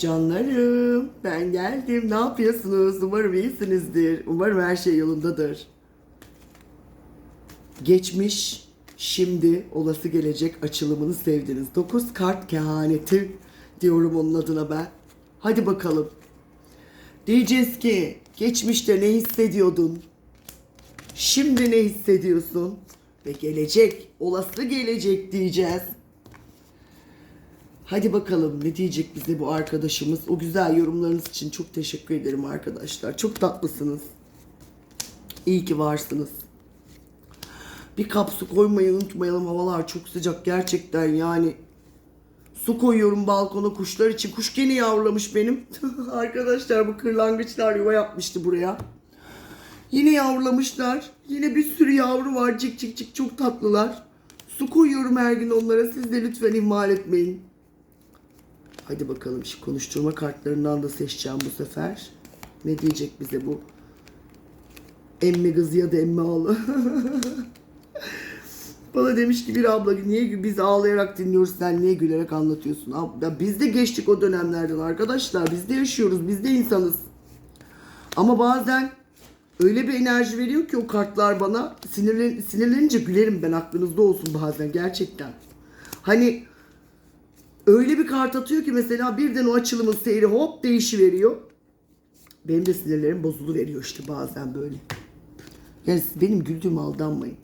Canlarım ben geldim. Ne yapıyorsunuz? Umarım iyisinizdir. Umarım her şey yolundadır. Geçmiş, şimdi, olası gelecek açılımını sevdiniz. 9 kart kehaneti diyorum onun adına ben. Hadi bakalım. Diyeceğiz ki geçmişte ne hissediyordun? Şimdi ne hissediyorsun? Ve gelecek, olası gelecek diyeceğiz. Hadi bakalım ne diyecek bize bu arkadaşımız. O güzel yorumlarınız için çok teşekkür ederim arkadaşlar. Çok tatlısınız. İyi ki varsınız. Bir kap su koymayı unutmayalım. Havalar çok sıcak gerçekten yani. Su koyuyorum balkona kuşlar için. Kuş gene yavrulamış benim. arkadaşlar bu kırlangıçlar yuva yapmıştı buraya. Yine yavrulamışlar. Yine bir sürü yavru var. Cik cik cik çok tatlılar. Su koyuyorum her gün onlara. Siz de lütfen ihmal etmeyin. Hadi bakalım şu konuşturma kartlarından da seçeceğim bu sefer. Ne diyecek bize bu? Emmi kızı ya da emmi oğlu. Bana demiş ki bir abla niye biz ağlayarak dinliyoruz sen niye gülerek anlatıyorsun? Ab- Ya biz de geçtik o dönemlerden arkadaşlar. Biz de yaşıyoruz. Biz de insanız. Ama bazen öyle bir enerji veriyor ki o kartlar bana sinirlen, sinirlenince gülerim ben aklınızda olsun bazen gerçekten. Hani öyle bir kart atıyor ki mesela birden o açılımın seyri hop değişiveriyor. Benim de sinirlerim bozulu veriyor işte bazen böyle. Yani siz benim güldüğüme aldanmayın.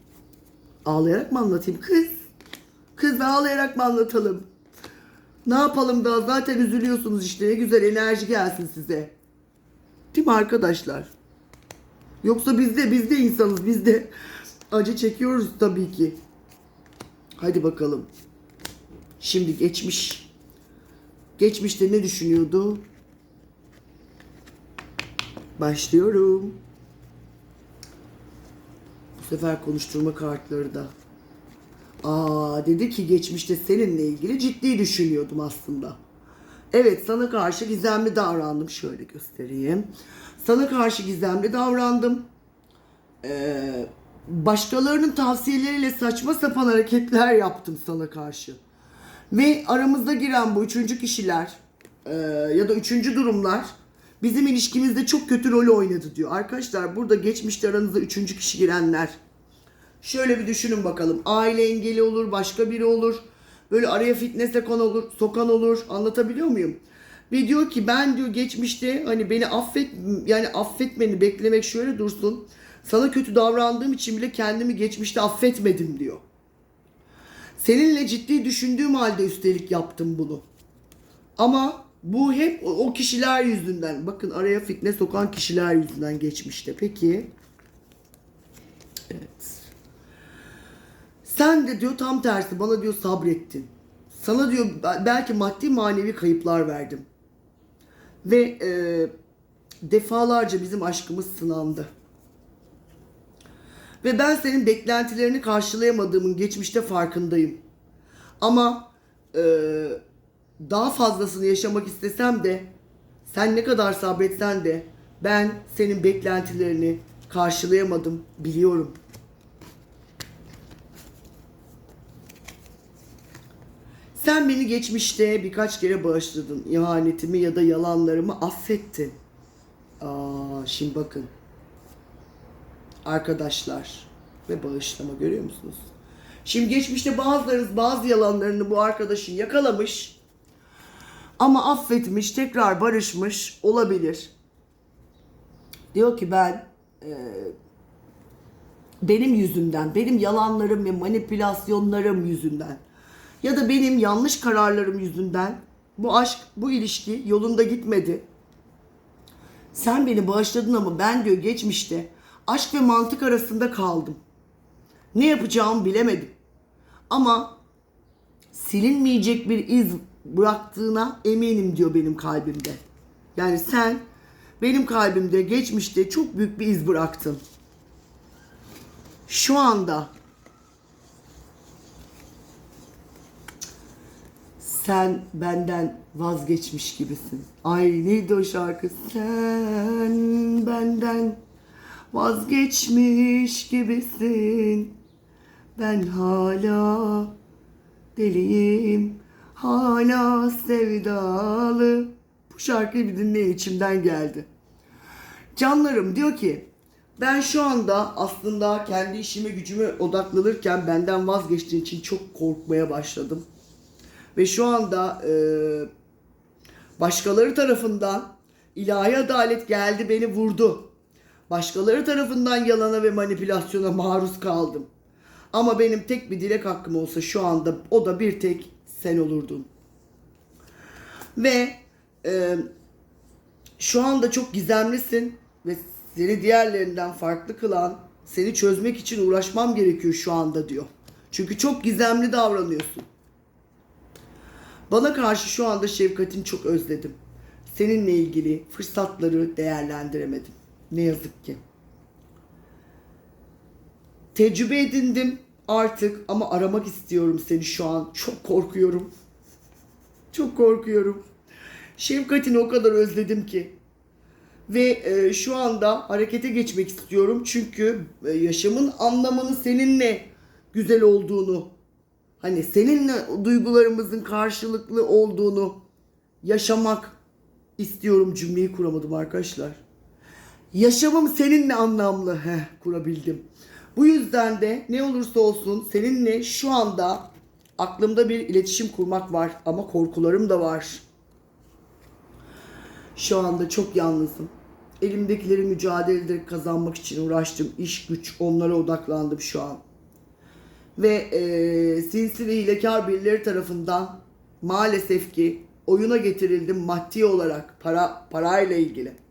Ağlayarak mı anlatayım kız? Kız ağlayarak mı anlatalım? Ne yapalım daha zaten üzülüyorsunuz işte ne güzel enerji gelsin size. Değil mi arkadaşlar? Yoksa biz de biz de insanız biz de acı çekiyoruz tabii ki. Hadi bakalım. Şimdi geçmiş. Geçmişte ne düşünüyordu? Başlıyorum. Bu sefer konuşturma kartları da. Aa dedi ki geçmişte seninle ilgili ciddi düşünüyordum aslında. Evet sana karşı gizemli davrandım. Şöyle göstereyim. Sana karşı gizemli davrandım. Ee, başkalarının tavsiyeleriyle saçma sapan hareketler yaptım sana karşı. Ve aramızda giren bu üçüncü kişiler e, ya da üçüncü durumlar bizim ilişkimizde çok kötü rol oynadı diyor. Arkadaşlar burada geçmişte aranızda üçüncü kişi girenler. Şöyle bir düşünün bakalım. Aile engeli olur, başka biri olur. Böyle araya fitne sokan olur, sokan olur. Anlatabiliyor muyum? Ve diyor ki ben diyor geçmişte hani beni affet yani affetmeni beklemek şöyle dursun. Sana kötü davrandığım için bile kendimi geçmişte affetmedim diyor. Seninle ciddi düşündüğüm halde üstelik yaptım bunu. Ama bu hep o- kişiler yüzünden. Bakın araya fitne sokan kişiler yüzünden geçmişte. Peki. Evet. Sen de diyor tam tersi bana diyor sabrettin. Sana diyor be- belki maddi manevi kayıplar verdim. Ve e, defalarca bizim aşkımız sınandı. Ve ben senin beklentilerini karşılayamadığımın geçmişte farkındayım. Ama e, daha fazlasını yaşamak istesem de sen ne kadar sabretsen de ben senin beklentilerini karşılayamadım biliyorum. Sen beni geçmişte birkaç kere bağışladın. İhanetimi ya da yalanlarımı affettin. Aa, şimdi bakın. Arkadaşlar ve bağışlama görüyor musunuz? Şimdi geçmişte bazılarınız bazı yalanlarını bu arkadaşın yakalamış. Ama affetmiş, tekrar barışmış olabilir. Diyor ki ben e, benim yüzümden, benim yalanlarım ve manipülasyonlarım yüzünden ya da benim yanlış kararlarım yüzünden bu aşk, bu ilişki yolunda gitmedi. Sen beni bağışladın ama ben diyor geçmişte aşk ve mantık arasında kaldım. Ne yapacağımı bilemedim. Ama silinmeyecek bir iz bıraktığına eminim diyor benim kalbimde. Yani sen benim kalbimde geçmişte çok büyük bir iz bıraktın. Şu anda sen benden vazgeçmiş gibisin. Ay neydi o şarkı? Sen benden vazgeçmiş gibisin. Ben hala deliyim, hala sevdalı. Bu şarkıyı bir dinleyin içimden geldi. Canlarım diyor ki ben şu anda aslında kendi işime gücüme odaklanırken benden vazgeçtiğin için çok korkmaya başladım. Ve şu anda e, başkaları tarafından ilahi adalet geldi beni vurdu. Başkaları tarafından yalana ve manipülasyona maruz kaldım. Ama benim tek bir dilek hakkım olsa şu anda o da bir tek sen olurdun. Ve e, şu anda çok gizemlisin ve seni diğerlerinden farklı kılan seni çözmek için uğraşmam gerekiyor şu anda diyor. Çünkü çok gizemli davranıyorsun. Bana karşı şu anda şefkatini çok özledim. Seninle ilgili fırsatları değerlendiremedim. Ne yazık ki. Tecrübe edindim artık ama aramak istiyorum seni şu an. Çok korkuyorum. Çok korkuyorum. Şefkatini o kadar özledim ki. Ve e, şu anda harekete geçmek istiyorum. Çünkü e, yaşamın anlamını seninle güzel olduğunu, hani seninle duygularımızın karşılıklı olduğunu yaşamak istiyorum cümleyi kuramadım arkadaşlar. Yaşamım seninle anlamlı. Heh, kurabildim. Bu yüzden de ne olursa olsun seninle şu anda aklımda bir iletişim kurmak var ama korkularım da var. Şu anda çok yalnızım. Elimdekileri mücadele kazanmak için uğraştım. İş güç onlara odaklandım şu an. Ve e, sinsi ve hilekar birileri tarafından maalesef ki oyuna getirildim maddi olarak para parayla ilgili.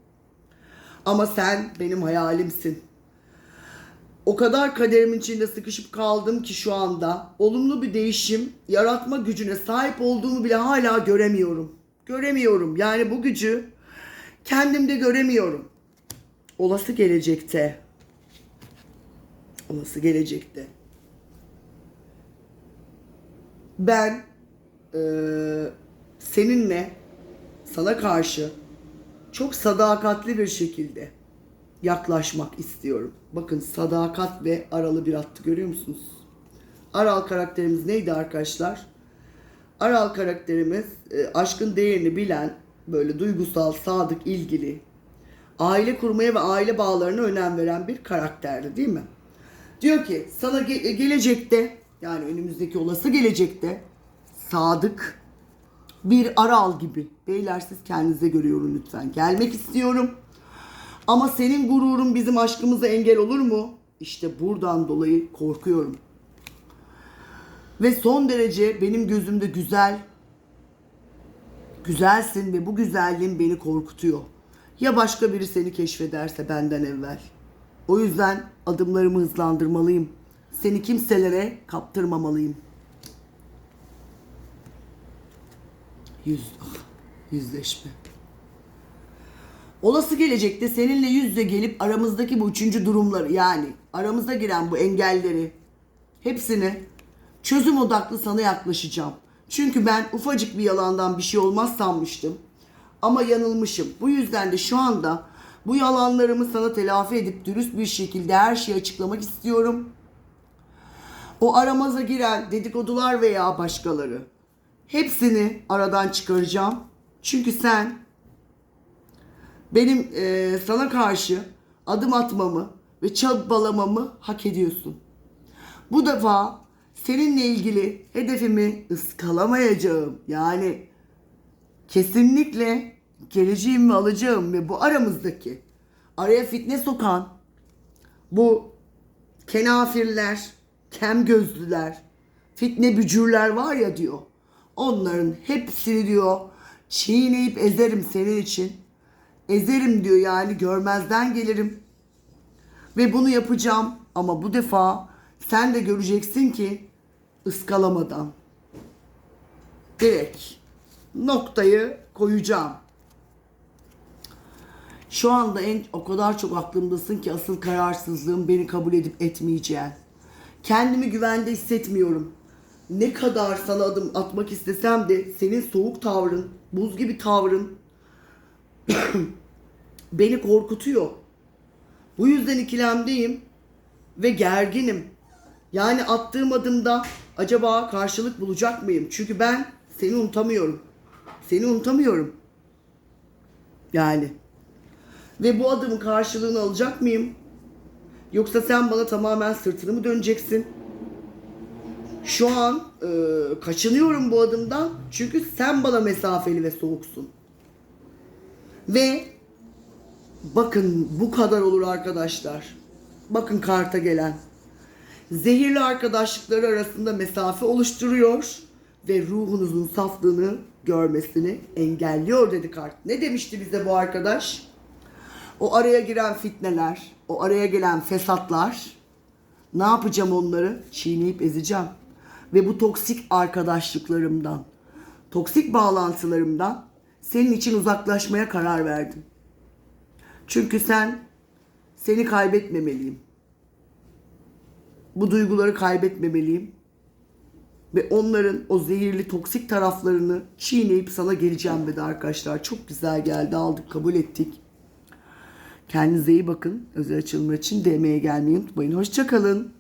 Ama sen benim hayalimsin. O kadar kaderimin içinde sıkışıp kaldım ki şu anda olumlu bir değişim yaratma gücüne sahip olduğumu bile hala göremiyorum. Göremiyorum. Yani bu gücü kendimde göremiyorum. Olası gelecekte olası gelecekte ben eee, seninle sana karşı çok sadakatli bir şekilde yaklaşmak istiyorum. Bakın sadakat ve aralı bir attı görüyor musunuz? Aral karakterimiz neydi arkadaşlar? Aral karakterimiz e, aşkın değerini bilen, böyle duygusal, sadık, ilgili, aile kurmaya ve aile bağlarına önem veren bir karakterdi değil mi? Diyor ki sana ge- gelecekte yani önümüzdeki olası gelecekte sadık bir aral gibi. Beyler siz kendinize göre yorun lütfen. Gelmek istiyorum. Ama senin gururun bizim aşkımıza engel olur mu? İşte buradan dolayı korkuyorum. Ve son derece benim gözümde güzel, güzelsin ve bu güzelliğin beni korkutuyor. Ya başka biri seni keşfederse benden evvel. O yüzden adımlarımı hızlandırmalıyım. Seni kimselere kaptırmamalıyım. Yüz, ah, yüzleşme. Olası gelecekte seninle yüz yüze gelip aramızdaki bu üçüncü durumları yani aramıza giren bu engelleri hepsini çözüm odaklı sana yaklaşacağım. Çünkü ben ufacık bir yalandan bir şey olmaz sanmıştım. Ama yanılmışım. Bu yüzden de şu anda bu yalanlarımı sana telafi edip dürüst bir şekilde her şeyi açıklamak istiyorum. O aramaza giren dedikodular veya başkaları hepsini aradan çıkaracağım. Çünkü sen benim eee, sana karşı adım atmamı ve çabalamamı hak ediyorsun. Bu defa seninle ilgili hedefimi ıskalamayacağım. Yani kesinlikle geleceğimi alacağım ve bu aramızdaki araya fitne sokan bu kenafirler, kem gözlüler, fitne bücürler var ya diyor. Onların hepsini diyor çiğneyip ezerim senin için. Ezerim diyor yani görmezden gelirim. Ve bunu yapacağım ama bu defa sen de göreceksin ki ıskalamadan direkt noktayı koyacağım. Şu anda en o kadar çok aklımdasın ki asıl kararsızlığım beni kabul edip etmeyeceğin. Kendimi güvende hissetmiyorum. Ne kadar sana adım atmak istesem de senin soğuk tavrın, buz gibi tavrın beni korkutuyor. Bu yüzden ikilemdeyim ve gerginim. Yani attığım adımda acaba karşılık bulacak mıyım? Çünkü ben seni unutamıyorum. Seni unutamıyorum. Yani. Ve bu adımın karşılığını alacak mıyım? Yoksa sen bana tamamen sırtını mı döneceksin? Şu an e, kaçınıyorum bu adımdan. Çünkü sen bana mesafeli ve soğuksun. Ve bakın bu kadar olur arkadaşlar. Bakın karta gelen. Zehirli arkadaşlıkları arasında mesafe oluşturuyor ve ruhunuzun saflığını görmesini engelliyor dedi kart. Ne demişti bize bu arkadaş? O araya giren fitneler, o araya gelen fesatlar ne yapacağım onları? Çiğneyip ezeceğim. Ve bu toksik arkadaşlıklarımdan, toksik bağlantılarımdan senin için uzaklaşmaya karar verdim. Çünkü sen seni kaybetmemeliyim. Bu duyguları kaybetmemeliyim. Ve onların o zehirli toksik taraflarını çiğneyip sana geleceğim dedi arkadaşlar. Çok güzel geldi aldık kabul ettik. Kendinize iyi bakın. Özel açılımlar için DM'ye gelmeyi unutmayın. Hoşçakalın.